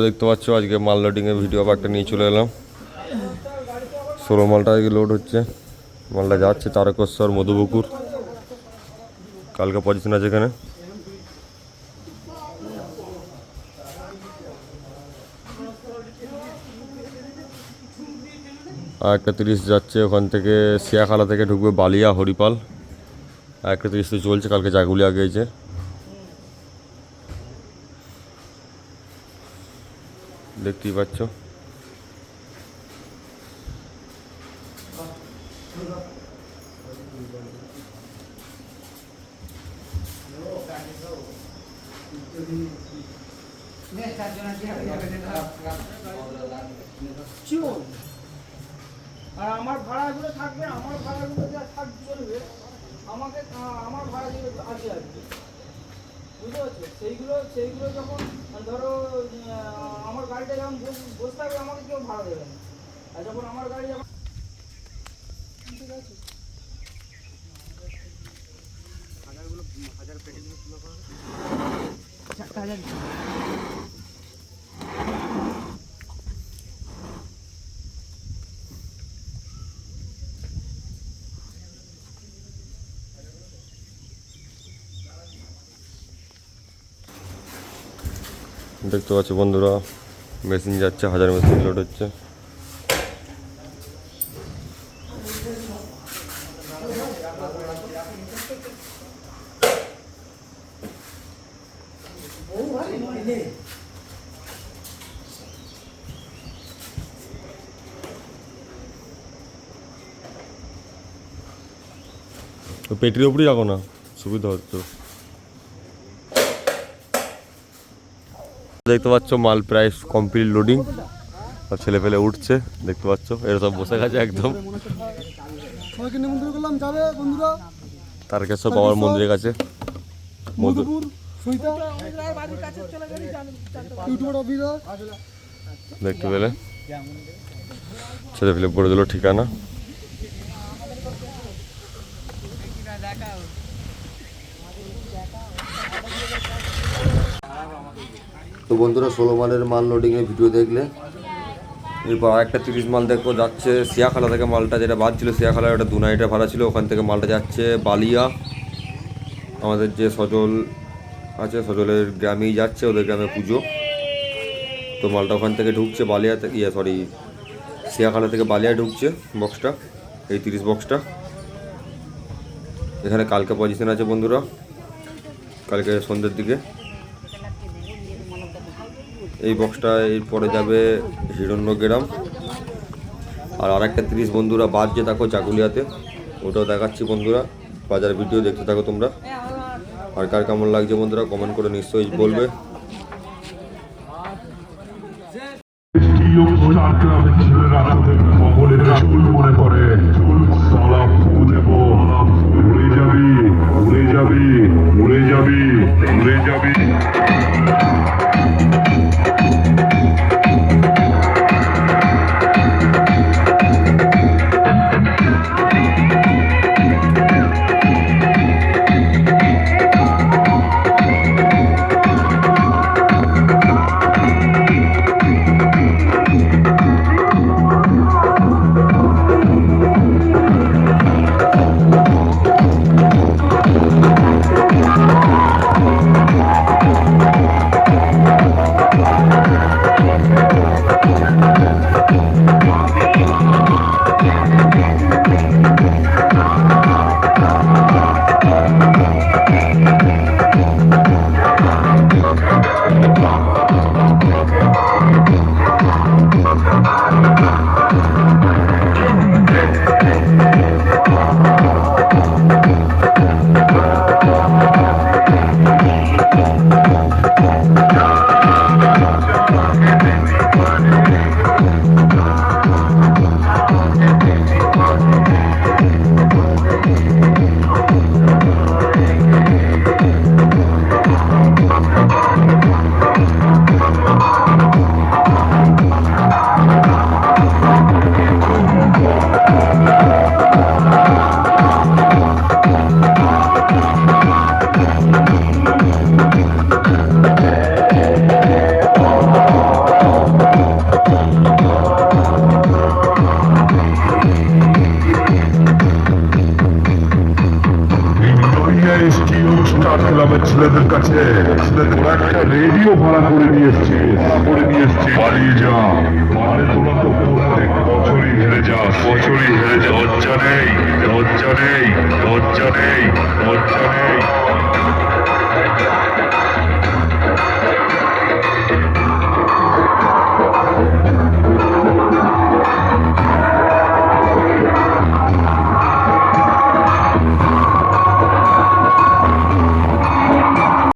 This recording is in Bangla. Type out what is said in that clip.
দেখতে পাচ্ছ, আজকে মাল লোডিংয়ের ভিডিও একটা নিয়ে চলে এলাম। ষোলো মালটা আজকে লোড হচ্ছে। মালটা যাচ্ছে তারকেশ্বর মধুপুকুর। কালকে পজিশন আছে এখানে। আর একটা তিরিশ যাচ্ছে, ওখান থেকে শিয়াখালা থেকে ঢুকবে বালিয়া হরিপাল। আর একটা তিরিশ চলছে, কালকে জাগুলিয়া গিয়েছে। দেখতেই পাচ্ছ চিওর আর আমার ভাড়াগুলো থাকবে আমার ভাড়াগুলো যা থাক চলবে। আমাকে আহ, আমার ভাড়া দিয়ে আগে আসবে। বুঝতে পারছ? সেইগুলো সেইগুলো যখন ধরো আমার গাড়িটা যখন বস- বসে থাকবে আমাকে কেউ ভাড়া দেবে না। আর যখন আমার গাড়ি যখন ঠিক আছে চারটা হাজার দেখতে পাচ্ছ বন্ধুরা, মেশিন যাচ্ছে, হাজার মেশিন লোড হচ্ছে। পেটির উপরেই রাখো না, সুবিধা হচ্ছে। দেখতে পাচ্ছ মাল প্রায় কমপ্লিট লোডিং আর ছেলে পেলে উঠছে দেখতে পাচ্ছ এরা সব বসে গেছে একদম। সবাইকে নিমন্ত্রণ করলাম যাবে বন্ধুরা তারকেশ্বর বাবার মন্দিরের কাছে দেখতে পেলে। ছেলে পেলে পড়ে দিল ঠিকানা। তো বন্ধুরা, ষোলো মালের মাল লোডিংয়ের ভিডিও দেখলে। এরপর আরেকটা তিরিশ মাল দেখব যাচ্ছে সিয়াখালা থেকে মালটা যেটা বাদ ছিল, সিয়াখালা ওটা দু নাইটে ভাড়া ছিল, ওখান থেকে মালটা যাচ্ছে বালিয়া। আমাদের যে সজল আছে, সজলের গ্রামেই যাচ্ছে, ওদের গ্রামে পুজো। তো মালটা ওখান থেকে ঢুকছে বালিয়া থেকে ইয়ে সরি সিয়াখালা থেকে বালিয়া ঢুকছে বক্সটা এই তিরিশ বক্সটা এখানে কালকে পজিশন আছে বন্ধুরা, কালকে সন্ধ্যের দিকে। এই বক্সটা এরপরে যাবে হিরণ্যগ্রাম। আর আরেকটা তিরিশ বন্ধুরা বাদ যে থাকো চাকুলিয়াতে ওটাও দেখাচ্ছি বন্ধুরা। বাজার ভিডিও দেখতে থাকো তোমরা। আর কার কেমন লাগছে বন্ধুরা কমেন্ট করে নিশ্চয়ই বলবে। মনে করে ক্লাবের ছেলেদের কাছে। ছেলেদের একটা রেডিও ভাড়া করে নিয়ে এসছে করে নিয়ে এসছে। পালিয়ে যা মানে তোরা তো হেরে যা বছরই হেরে যা লজ্জা নেই লজ্জা নেই লজ্জা নেই লজ্জা